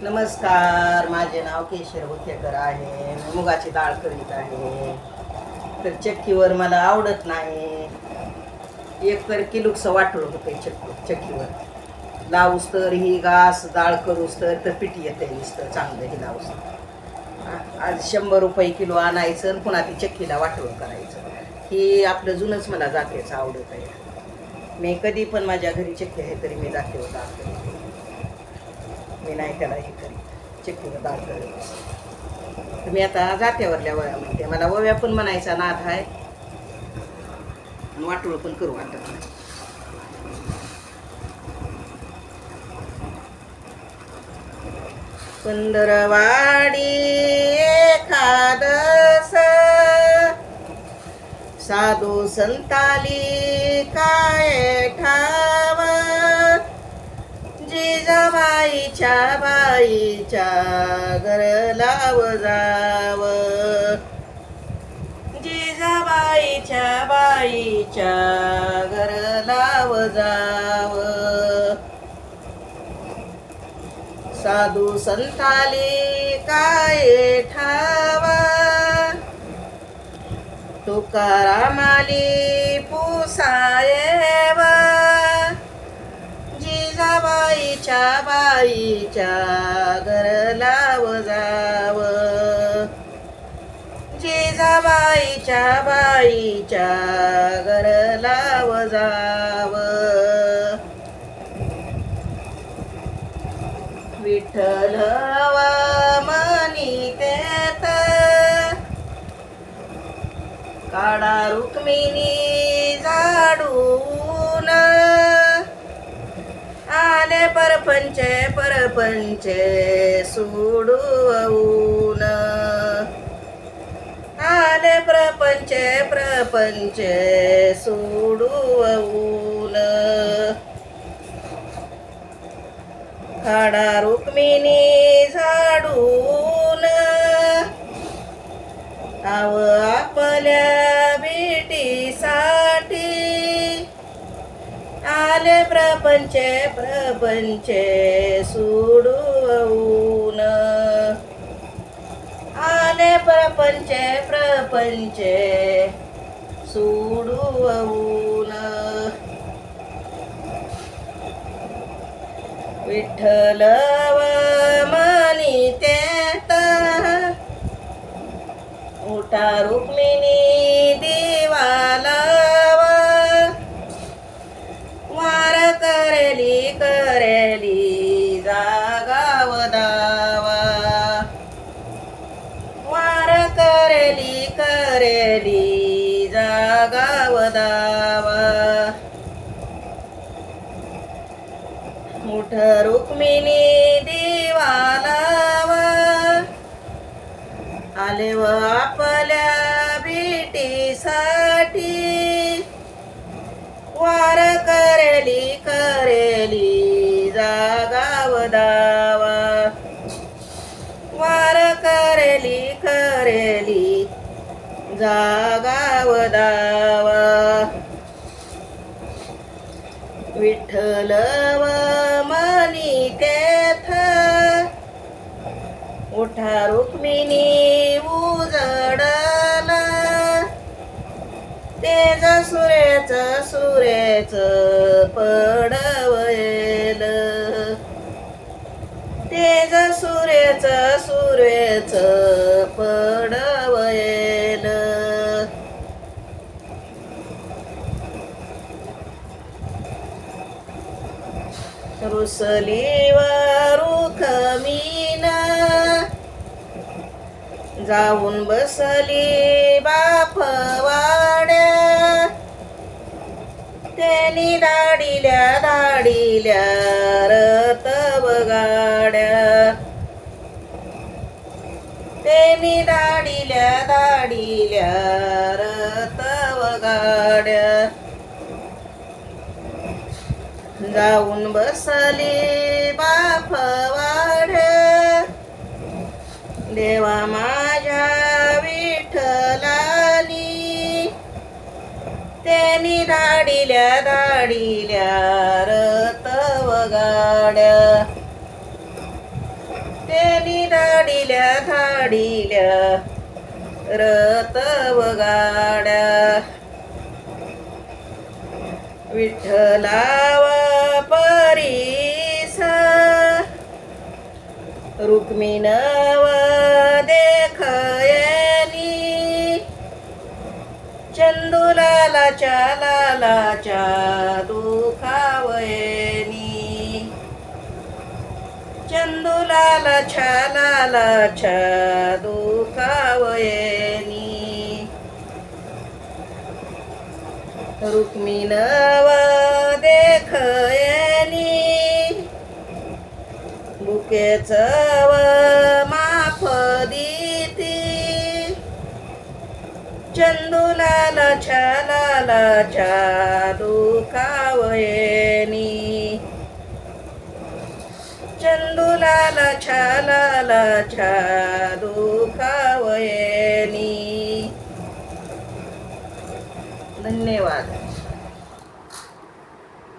नमस्कार माझे नाव केशर बुखेकर आहे. मी मुगाची डाळ करीत आहे. तर चक्कीवर मला आवडत नाही. एक तर किलूकचं वाटलं होतं चक्की चक्कीवर. लावूस तर ही घास डाळ करूस तर तर पिठी येते नुसतं चांगलं ही लावूस. आ- आज शंभर रुपये किलो आणायचं आणि पुन्हा ती चक्कीला वाटोळ करायचं. ही आपलं जुनंच मला जातेचं आवडत आहे. मी कधी पण माझ्या घरी चक्की आहे तरी मी जाते होता. मी नाही त्याला हे करी चक्कीवर डाळ करत. मी आता जात्यावरल्या वया म्हणते. मला वव्या पण म्हणायचा नाद आहे आणि वाटोळ पण करू वाटत नाही पंधरवाडी एखादस साधू संताली काय ठाव जिजा बाईच्या घर लाव जाव. जिजाबाईच्या बाईच्या घर लाव जाव. साधू संताली काय ठावा? तुकारामाली पुसाये जिजाबाईच्या बाईच्या घर लाव जाव बाईच्या घर लाव जाव विठ्ठल मनी तेत काढा रुक्मिणी झाडू आले परपंचे परपंचे सोडून आले प्रपंचे प्रपंचे सोडून खाडा रुक्मिणी झाडून. आव प्रपंचे प्रपंचे सोडून. आले प्रपंचे प्रपंचे सोडून. विठ्ठल मनी तेत उठा रुक्मिणी करेली जागाव दावा. मुठ रुक्मिणी दिवालावा आले व आपल्या भेटीसाठी. वार करेली करेली जागाव दावा. वार करेली करेली जागाव दावा विठ्ठल व मनी तेथ उठा रुक्मिणी उजडला. तेज सुरेच सुरेच पडवयल तेज सुरेच सुरेच रुसलीवर मीना जाऊन बसली बापवाड्या त्यांनी दाडिल्या दाडिल्या रत बगाड्या. त्यांनी दाडिल्या दाडिल्या रत बगाड्या. जाऊन बसली बापवाड देवा माझ्या विठ्ठलानी त्यांनी दाडिल्या दाडिल्या रतव गाड्या धाडिल्या धाडिल्या रतव गाड्या विठ्ठलावा परीस रुक्मिणव देखयनी चंदुलालाच्या लालाच्या दुखावयनी। चंदुलालाच्या लालाच्या दुखावयनी। रुक्मिण देखय बुकेच माफ देती. चंदुलाला छालाला दुखावयनी चंदुलाला छालाला दुखावयनी धन्यवाद.